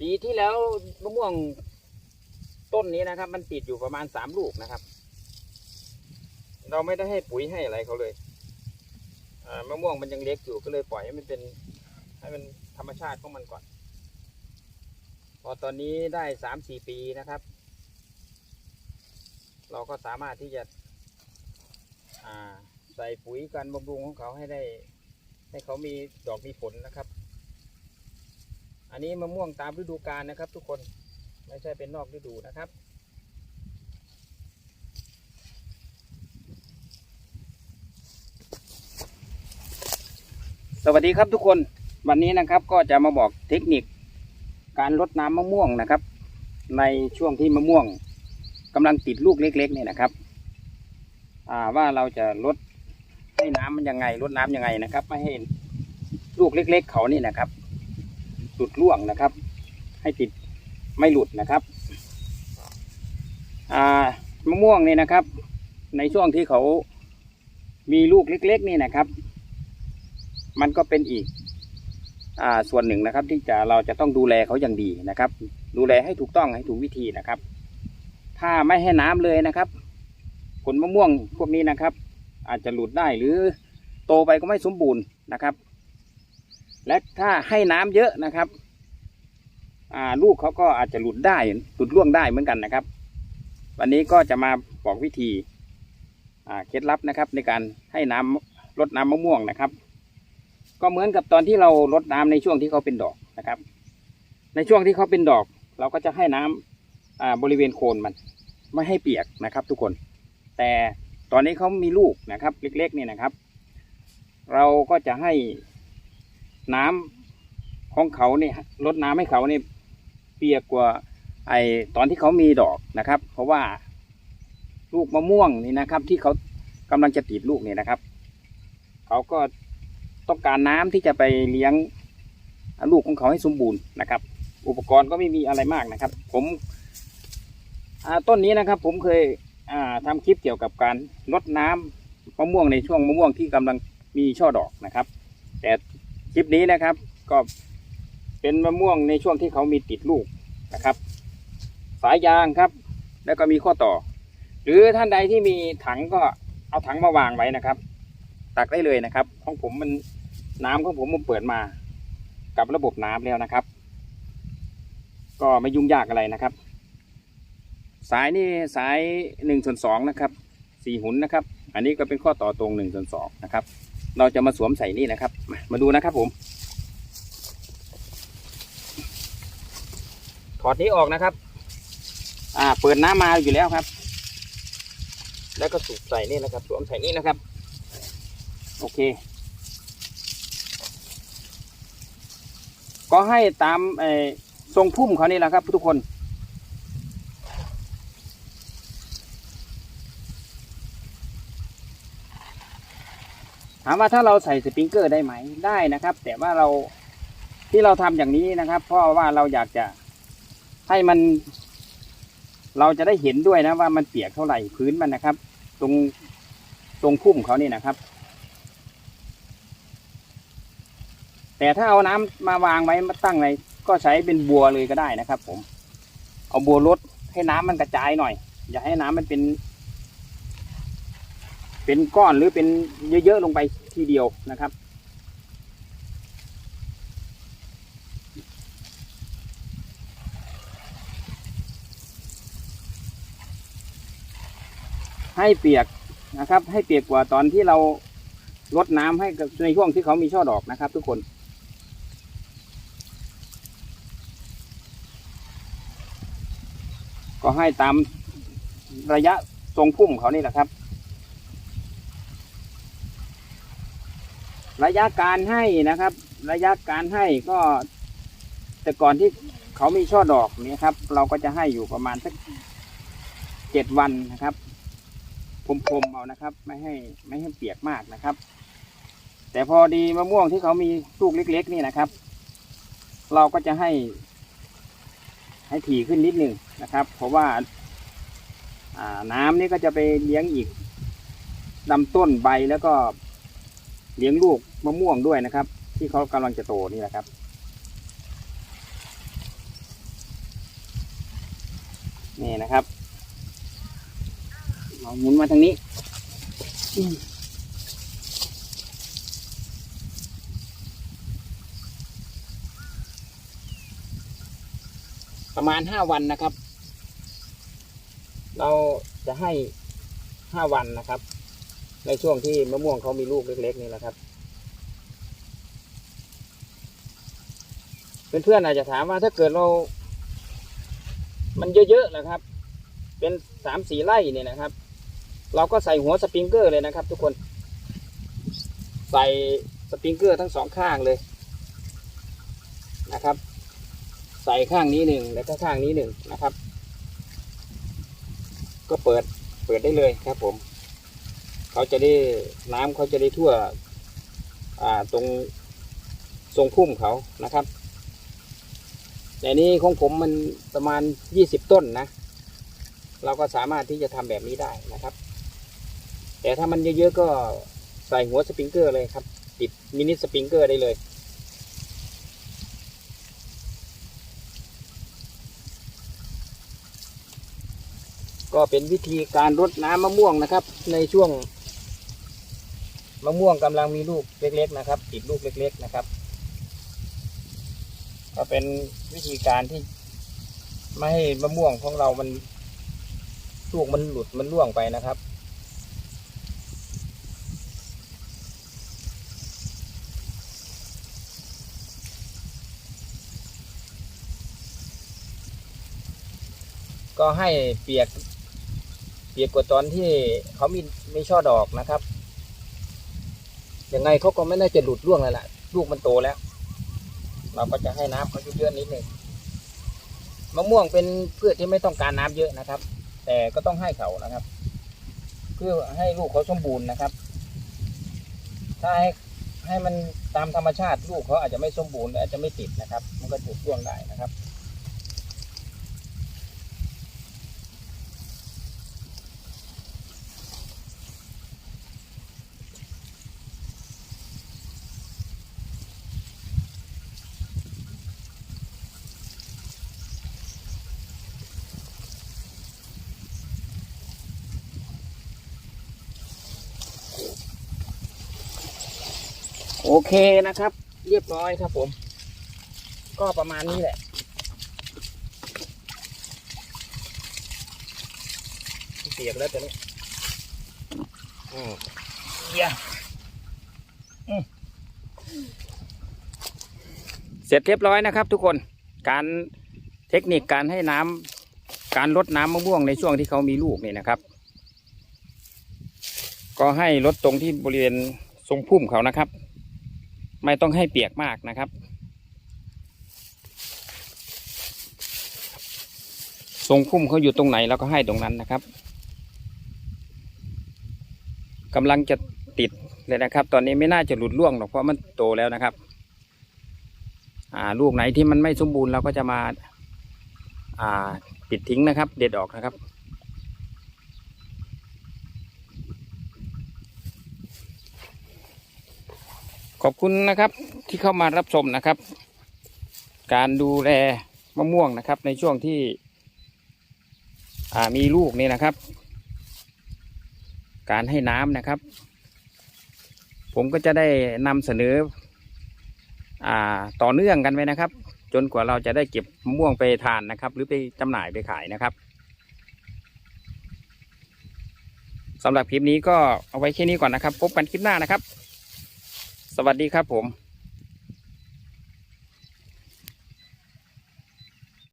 ปีที่แล้วมะม่วงต้นนี้นะครับ มันติดอยู่ประมาณสามลูกนะครับ เราไม่ได้ให้ปุ๋ยให้อะไรเขาเลยมะม่วงมันยังเล็กอยู่ก็เลยปล่อยให้มันเป็น ให้มันธรรมชาติของมันก่อน พอตอนนี้ได้สามสี่ปีนะครับ เราก็สามารถที่จะใส่ปุ๋ยกันบำรุงของเขาให้ได้ ให้เขามีดอกมีผลนะครับ อันนี้มะม่วงตามฤดูกาลนะครับ ทุกคนไม่ใช่เป็นนอกฤดูนะครับ สวัสดีครับทุกคนวันนี้นะครับก็จะมาบอกเทคนิคการลดน้ำมะม่วงนะครับ ในช่วงที่มะม่วงกำลังติดลูกเล็กๆเนี่ยนะครับว่าเราจะลดให้น้ำมันยังไงลดน้ำยังไงนะครับ ไม่ให้ลูกเล็ก ๆ เขานี่นะครับ หลุดร่วงนะครับ ให้ติดไม่หลุดนะครับมะม่วงนี่นะครับ ในช่วงที่เขามีลูกเล็ก ๆ นี่นะครับ มันก็เป็นอีกอส่วนหนึ่งนะครับ ที่จะเราจะต้องดูแลเขาอย่างดีนะครับ ดูแลให้ถูกต้องให้ถูกวิธีนะครับ ถ้าไม่ให้น้ำเลยนะครับ ผลมะม่วงพวกนี้นะครับ อาจจะหลุดได้หรือโตไปก็ไม่สมบูรณ์นะครับ และถ้าให้น้ำเยอะนะครับ อ่าลูกเขาก็อาจจะหลุดได้หลุดร่วงได้เหมือนกันนะครับ วันนี้ก็จะมาบอกวิธี อ่าเคล็ดลับนะครับ ในการให้น้ำลดน้ำมะม่วงนะครับ ก็เหมือนกับตอนที่เราลดน้ำในช่วงที่เขาเป็นดอกนะครับ ในช่วงที่เขาเป็นดอก เราก็จะให้น้ำอ่าบริเวณโคนมัน ไม่ให้เปียกนะครับ ทุกคน แต่ตอนนี้เขามีลูกนะครับ เล็กๆนี่นะครับ เราก็จะให้ น้ำของเขาเนี่ยลดน้ำให้เขาเนี่ยเปียกกว่าไอตอนที่เขามีดอกนะครับ เพราะว่าลูกมะม่วงนี่นะครับ ที่เขากำลังจะติดลูกเนี่ยนะครับ เขาก็ต้องการน้ำที่จะไปเลี้ยงลูกของเขาให้สมบูรณ์นะครับ อุปกรณ์ก็ไม่มีอะไรมากนะครับ ผมต้นนี้นะครับ ผมเคยอ่าทำคลิปเกี่ยวกับการลดน้ำมะม่วงในช่วงมะม่วงที่กำลังมีช่อดอกนะครับ แต่ คลิปนี้นะครับ ก็เป็นมะม่วงในช่วงที่เขามีติดลูกนะครับ สายยางครับ แล้วก็มีข้อต่อ หรือท่านใดที่มีถังก็เอาถังมาวางไว้นะครับ ตักได้เลยนะครับ ของผมมันน้ำของผมมันเปิดมา กับระบบน้ำแล้วนะครับ ก็ไม่ยุ่งยากอะไรนะครับ สายนี่สายหนึ่งส่วนสองนะครับสี่หุนนะครับ อันนี้ก็เป็นข้อต่อตรงหนึ่งส่วนสองนะครับ เราจะมาสวมใส่นี่นะครับ มาดูนะครับผม ถอดนี้ออกนะครับ อ่า เปิดน้ำมาอยู่แล้วครับ แล้วก็สูบใส่นี่นะครับ สวมใส่นี่นะครับ โอเค ก็ให้ตามทรงพุ่มเขานี่แหละครับทุกคนามว่าถ้าเราใส่สปริงเกอร์ได้ไหมได้นะครับ แต่ว่าเราที่เราทำอย่างนี้นะครับ เพราะว่าเราอยากจะให้มัน เราจะได้เห็นด้วยนะว่ามันเปียกเท่าไหร่พื้นมันนะครับ ตรงตรงพุ่มเขานี่นะครับ แต่ถ้าเอาน้ำมาวางไว้มาตั้งไว้ก็ใช้เป็นบัวเลยก็ได้นะครับ ผม เอาบัวลดให้น้ำมันกระจายหน่อย อย่าให้น้ำมันเป็น เป็นก้อนหรือเป็นเยอะๆลงไปทีเดียวนะครับ ให้เปียกนะครับ ให้เปียกกว่าตอนที่เราลดน้ำให้ในช่วงที่เขามีช่อดอกนะครับ ทุกคน ก็ให้ตามระยะทรงพุ่มเขานี่แหละครับ ระยะการให้นะครับ ระยะการให้ก็ แต่ก่อนที่เขามีช่อดอกเนี่ยครับ เราก็จะให้อยู่ประมาณสักเจ็ดวันนะครับพรมๆเอานะครับ ไม่ให้ไม่ให้เปียกมากนะครับ แต่พอดีมะม่วงที่เขามีลูกเล็ก ๆ นี่นะครับ เราก็จะให้ ให้ถี่ขึ้นนิดหนึ่งนะครับ เพราะว่าอ่าน้ำนี่ก็จะไปเลี้ยงอีกลำต้นใบแล้วก็ เลี้ยงลูกมะม่วงด้วยนะครับ ที่เขากำลังจะโตนี่แหละครับ นี่นะครับเราหมุนมาทางนี้ประมาณห้าวันนะครับ เราจะให้ห้าวันนะครับ ในช่วงที่มะม่วงเขามีลูกเล็กๆนี่แหละครับ เพื่อนๆอาจจะถามว่าถ้าเกิดเรา มันเยอะๆนะครับ เป็นสามสี่ไร่เนี่ยนะครับ เราก็ใส่หัวสปริงเกอร์เลยนะครับ ทุกคน ใส่สปริงเกอร์ทั้งสองข้างเลยนะครับ ใส่ข้างนี้หนึ่งแล้วก็ข้างนี้หนึ่งนะครับ ก็เปิดเปิดได้เลยครับผม เขาจะได้น้ำเขาจะได้ทั่วตรงทรงพุ่มเขานะครับ แต่นี้ของผมมันประมาณยี่สิบต้นนะ เราก็สามารถที่จะทำแบบนี้ได้นะครับ แต่ถ้ามันเยอะๆก็ใส่หัวสปริงเกอร์เลยครับ ติดมินิสปริงเกอร์ได้เลยก็เป็นวิธีการรดน้ำมะม่วงนะครับ ในช่วง มะม่วงกำลังมีลูกเล็กๆนะครับ ติดลูกเล็ก ๆนะครับ ก็เป็นวิธีการที่ไม่ให้มะม่วงของเรามันลูกมันหลุดมันร่วงไปนะครับ ก็ให้เปียกเปียกกว่าตอนที่เขามีไมีช่อดอกนะครับ ยังไงเขาก็ไม่น่าจะหลุดร่วงเลยล่ะ ลูกมันโตแล้ว เราก็จะให้น้ำเขาเยอะๆนิดหนึ่งมะม่วงเป็นพืชที่ไม่ต้องการน้ำเยอะนะครับ แต่ก็ต้องให้เขานะครับ เพื่อให้ลูกเขาสมบูรณ์นะครับ ถ้าให้ให้มันตามธรรมชาติลูกเขาอาจจะไม่สมบูรณ์อาจจะไม่ติดนะครับ มันก็ถูกร่วงได้นะครับ โอเคนะครับ เรียบร้อยครับผม ก็ประมาณนี้แหละเปียกแล้วแต่นี้อืมเยี่ยอืมเสร็จเรียบร้อยนะครับ ทุกคนการเทคนิคการให้น้ำการลดน้ำมะม่วงในช่วงที่เขามีลูกนี่นะครับ ก็ให้ลดตรงที่บริเวณทรงพุ่มเขานะครับ ไม่ต้องให้เปียกมากนะครับ ทรงพุ่มเขาอยู่ตรงไหนเราก็ให้ตรงนั้นนะครับกำลังจะติดเลยนะครับ ตอนนี้ไม่น่าจะหลุดร่วงหรอกเพราะมันโตแล้วนะครับ อ่าลูกไหนที่มันไม่สมบูรณ์เราก็จะมา อ่า ปิดทิ้งนะครับ เด็ดออกนะครับ ขอบคุณนะครับที่เข้ามารับชมนะครับ การดูแลมะม่วงนะครับ ในช่วงที่มีลูกนี่นะครับ การให้น้ำนะครับ ผมก็จะได้นำเสนออต่อเนื่องกันไว้นะครับ จนกว่าเราจะได้เก็บมะม่วงไปทานนะครับ หรือไปจำหน่ายไปขายนะครับสำหรับคลิปนี้ก็เอาไว้แค่นี้ก่อนนะครับ พบกันคลิปหน้านะครับ สวัสดีครับผม